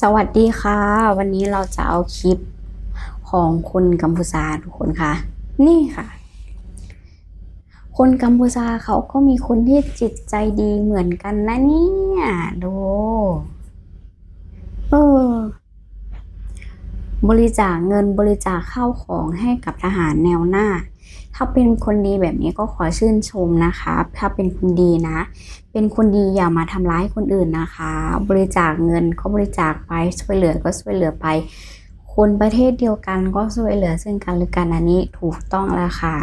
สวัสดีค่ะ วันนี้เราจะเอาคลิปของคนกัมพูชาทุกคนค่ะ นี่ค่ะ คนกัมพูชาเขาก็มีคนที่จิตใจดีเหมือนกันนะเนี่ยดูเออบริจาคเงินบริจาคข้าวของให้กับทหารแนวหน้า ถ้าเป็นคนดีแบบนี้ก็ขอชื่นชมนะคะถ้าเป็นคนดีนะ เป็นคนดีอย่ามาทำร้ายคนอื่นนะคะ บริจาคเงินก็บริจาคไปช่วยเหลือก็ช่วยเหลือไป คนประเทศเดียวกันก็ช่วยเหลือซึ่งกันและกันอันนี้ถูกต้องแล้วค่ะ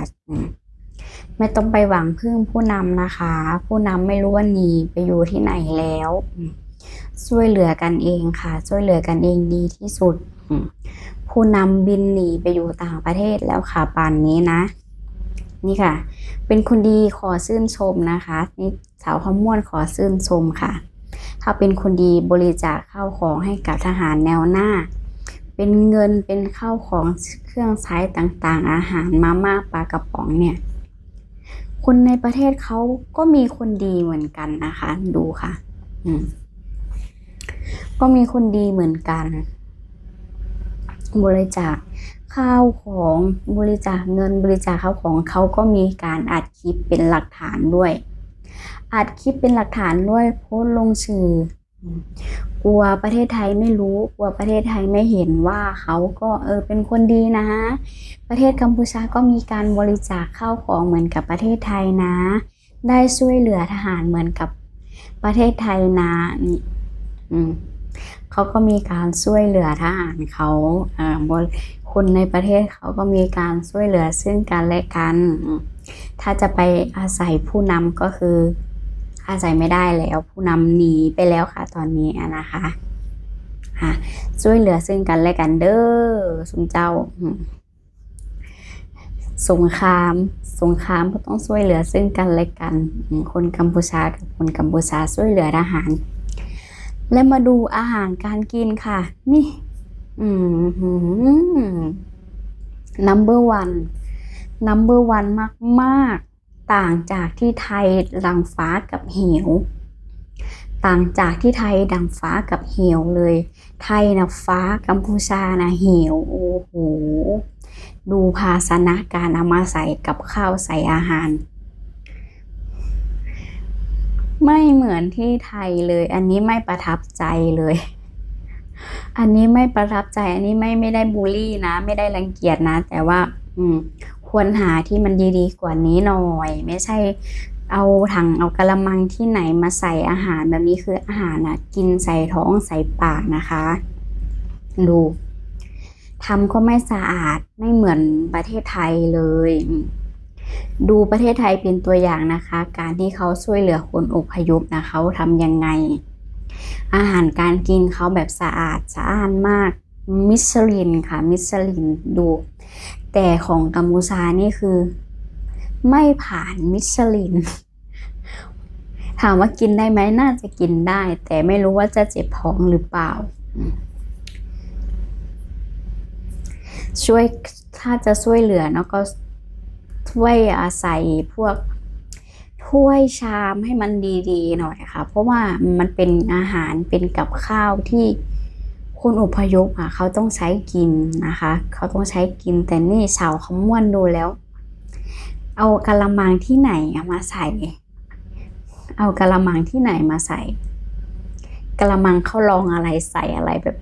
ไม่ต้องไปหวังพึ่งผู้นำนะคะ ผู้นำไม่รู้ว่าหนีไปอยู่ที่ไหนแล้วช่วยเหลือกันเองค่ะ ช่วยเหลือกันเองดีที่สุด ผู้นำบินหนีไปอยู่ต่างประเทศแล้วค่ะป่านนี้นะ นี่ค่ะ เป็นคนดีขอชื่นชมนะคะนี่สาวขม้วนขอชื่นชมค่ะ ถ้าเป็นคนดีบริจาคข้าวของให้กับทหารแนวหน้า เป็นเงินเป็นข้าวของเครื่องใช้ต่างๆ อาหารมาม่าปลากระป๋องเนี่ยคนในประเทศเขาก็มีคนดีเหมือนกันนะคะ ดูค่ะ อืมก็มีคนดีเหมือนกัน บริจาคข้าวของบริจาคเงินบริจาคข้าวของเขาก็มีการอัดคลิปเป็นหลักฐานด้วย อัดคลิปเป็นหลักฐานด้วยโพสลงสื่อกลัวประเทศไทยไม่รู้กลัวประเทศไทยไม่เห็นว่าเขาก็เออเป็นคนดีนะ ประเทศกัมพูชาก็มีการบริจาคข้าวของเหมือนกับประเทศไทยนะ ได้ช่วยเหลือทหารเหมือนกับประเทศไทยนะนี่อืม เขาก็มีการช่วยเหลือทหารเขาบริคนในประเทศเขาก็มีการช่วยเหลือซึ่งกันและกัน ถ้าจะไปอาศัยผู้นำก็คืออาศัยไม่ได้แล้ว ผู้นำหนีไปแล้วค่ะตอนนี้นะคะค่ะช่วยเหลือซึ่งกันและกันเด้อสุนเจ้าสงคราม สงครามก็ต้องช่วยเหลือซึ่งกันและกัน คนกัมพูชากับคนกัมพูชาช่วยเหลือทหาร และมาดูอาหารการกินค่ะ นี่ อืมหืม number one number one มากมาก ๆ ต่างจากที่ไทยดังฟ้ากับเหว ต่างจากที่ไทยดังฟ้ากับเหวเลย ไทยนะฟ้ากัมพูชานะเหว โอ้โห ดูภาชนะการเอามาใส่กับข้าวใส่อาหาร ไม่เหมือนที่ไทยเลย อันนี้ไม่ประทับใจเลย อันนี้ไม่ประทับใจ อันนี้ไม่ไม่ได้บูลลี่นะ ไม่ได้รังเกียจนะ แต่ว่า อืม ควรหาที่มันดีๆกว่านี้หน่อย ไม่ใช่เอาถังเอากระมังที่ไหนมาใส่อาหารแบบนี้คืออาหารนะกินใส่ท้องใส่ปากนะคะ ดูทำก็ไม่สะอาดไม่เหมือนประเทศไทยเลย ดูประเทศไทยเป็นตัวอย่างนะคะ การที่เขาช่วยเหลือคนอพยพนะเขาทำยังไง อาหารการกินเขาแบบสะอาดสะอาดมากมิชลินค่ะมิชลินดู แต่ของกัมพูชานี่คือ ไม่ผ่านมิชลินถามว่ากินได้ไหมน่าจะกินได้ แต่ไม่รู้ว่าจะเจ็บท้องหรือเปล่า ช่วยถ้าจะช่วยเหลือเนาะก็ ช่วยอาศัยพวกถ้วยชามให้มันดีๆหน่อยค่ะ เพราะว่ามันเป็นอาหารเป็นกับข้าวที่คนอพยพอะเขาต้องใช้กินนะคะ เขาต้องใช้กินแต่นี่ชาวเขาม่วนดูแล้ว เอากะละมังที่ไหนมาใส่ เอากะละมังที่ไหนมาใส่กะละมังเขาลองอะไรใส่อะไรแบบ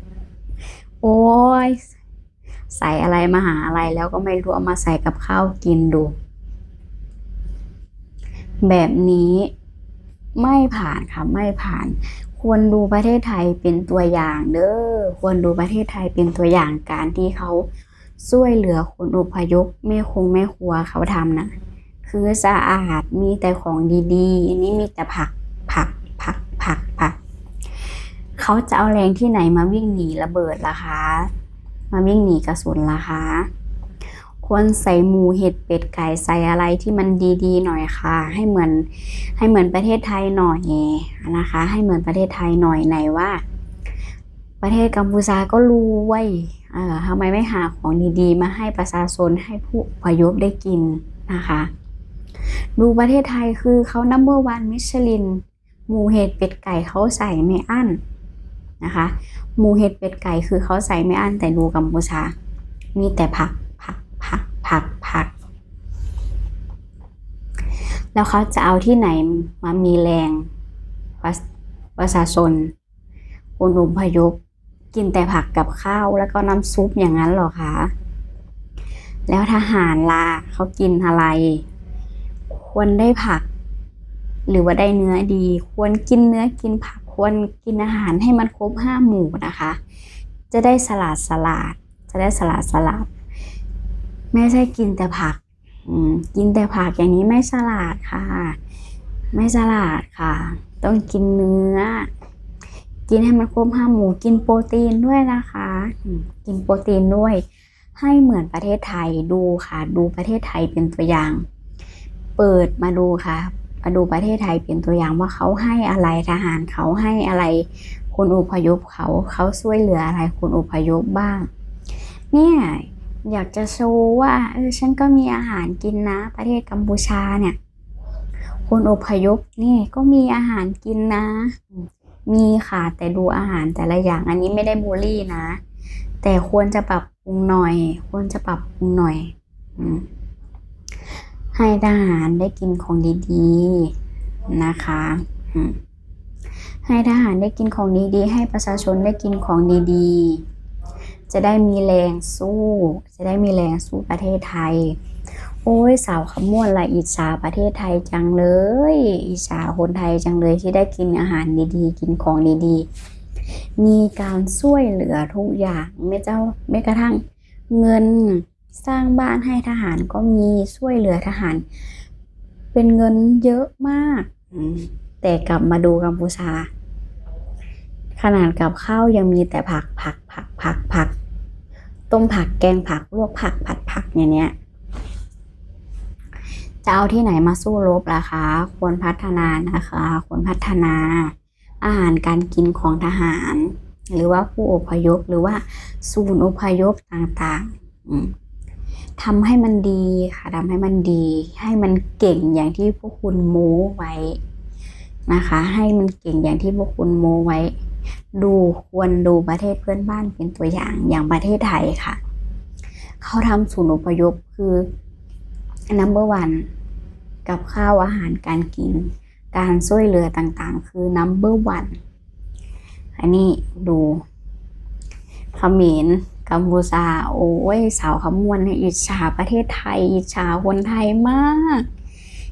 โอ้ย ใส่อะไรมาหาอะไรแล้วก็ไม่รู้เอามาใส่กับข้าวกินดู แบบนี้ไม่ผ่านค่ะไม่ผ่าน ควรดูประเทศไทยเป็นตัวอย่างเด้อควรดูประเทศไทยเป็นตัวอย่างการที่เขาช่วยเหลือคนอพยพแม่คงแม่ครัวเขาทำนะคือสะอาดมีแต่ของดีๆอันนี้มีแต่ผักผักผักผักผักเขาจะเอาแรงที่ไหนมาวิ่งหนีระเบิดล่ะคะ มาวิ่งหนีกระสุนล่ะคะ ควรใส่หมูเห็ดเป็ดไก่ใส่อะไรที่มันดีๆหน่อยค่ะ ให้เหมือนให้เหมือนประเทศไทยหน่อยนะคะ ให้เหมือนประเทศไทยหน่อยไหนว่า ประเทศกัมพูชาก็รวยเออทำไมไม่หาของดีๆ มาให้ประชาชนให้ผู้อพยพได้กินนะคะ ดูประเทศไทยคือเขานัมเบอร์วันมิชลินหมูเห็ดเป็ดไก่เขาใส่ไม่อั้น นะคะ หมูเห็ดเป็ดไก่คือเขาใส่ไม่อั้นแต่ดูกัมพูชา มีแต่ผักผักผักผักผัก แล้วเขาจะเอาที่ไหนมามีแรงประชาชนคนอพยพกินแต่ผักกับข้าวแล้วก็น้ำซุปอย่างนั้นหรอคะ แล้วทหารล่ะเขากินอะไร ควรได้ผัก หรือว่าได้เนื้อดีควรกินเนื้อกินผักควรกินอาหารให้มันครบห้าหมู่นะคะ จะได้สลัดสลัดจะได้สลัดสลัดไม่ใช่กินแต่ผักกินแต่ผักอย่างนี้ไม่สลัดค่ะ ไม่สลัดค่ะ ต้องกินเนื้อ กินให้มันครบห้าหมู่กินโปรตีนด้วยนะคะ กินโปรตีนด้วย ให้เหมือนประเทศไทยดูค่ะ ดูประเทศไทยเป็นตัวอย่าง เปิดมาดูค่ะ มาดูประเทศไทยเป็นตัวอย่างว่าเขาให้อะไรทหารเขาให้อะไรคนอพยพเขาเขาช่วยเหลืออะไรคนอพยพบ้าง เนี่ยอยากจะโชว์ว่าเออฉันก็มีอาหารกินนะ ประเทศกัมพูชาเนี่ย คนอพยพนี่ก็มีอาหารกินนะ มีค่ะแต่ดูอาหารแต่ละอย่างอันนี้ไม่ได้บูลลี่นะ แต่ควรจะปรับปรุงหน่อย ควรจะปรับปรุงหน่อยอม ให้ทหารได้กินของดีๆนะคะให้ทหารได้กินของดีๆ ให้ประชาชนได้กินของดีๆ จะได้มีแรงสู้ จะได้มีแรงสู้ประเทศไทย โอ้ยสาวขมวนละอิจฉาประเทศไทยจังเลย อิจฉาคนไทยจังเลยที่ได้กินอาหารดีๆ กินของดีๆ มีการช่วยเหลือทุกอย่างไม่เจ้าไม่กระทั่งเงิน สร้างบ้านให้ทหารก็มีช่วยเหลือทหาร เป็นเงินเยอะมาก แต่กลับมาดูกัมพูชา ขนาดกับข้าวยังมีแต่ผักผักผักผักผัก ต้มผักแกงผักลวกผักผัดผักอย่างเนี้ยจะเอาที่ไหนมาสู้รบล่ะคะ ควรพัฒนานะคะ ควรพัฒนาอาหารการกินของทหาร หรือว่าผู้อพยพหรือว่าศูนย์อพยพต่างๆอืม ทำให้มันดีค่ะทำให้มันดี ให้มันเก่งอย่างที่พวกคุณโม้ไว้นะคะ ให้มันเก่งอย่างที่พวกคุณโม้ไว้ ดูควรดูประเทศเพื่อนบ้านเป็นตัวอย่างอย่างประเทศไทยค่ะ เขาทำศูนย์อพยพคือ number one กับข้าวอาหารการกิน การช่วยเหลือต่างๆ คือ number one อันนี้ดูเขมร กัมพูชาโอ้ยสาวขมวนเนี่ยอิจฉาประเทศไทย อิจฉาคนไทยมาก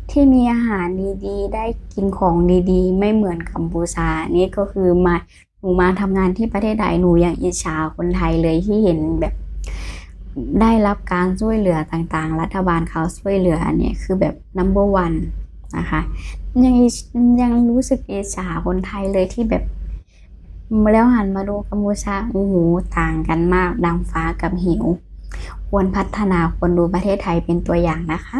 ที่มีอาหารดีๆ ได้กินของดีๆ ไม่เหมือนกัมพูชานี่ก็คือมาหนูมาทำงานที่ประเทศไทยหนูยังอิจฉาคนไทยเลยที่เห็นแบบได้รับการช่วยเหลือต่างๆ รัฐบาลเขาช่วยเหลือเนี่ยคือแบบ number one นะคะ ยังยังรู้สึกอิจฉาคนไทยเลยที่แบบ แล้วหันมาดูกัมพูชาโอ้โหต่างกันมากดังฟ้ากับหิว ควรพัฒนาควรดูประเทศไทยเป็นตัวอย่างนะคะ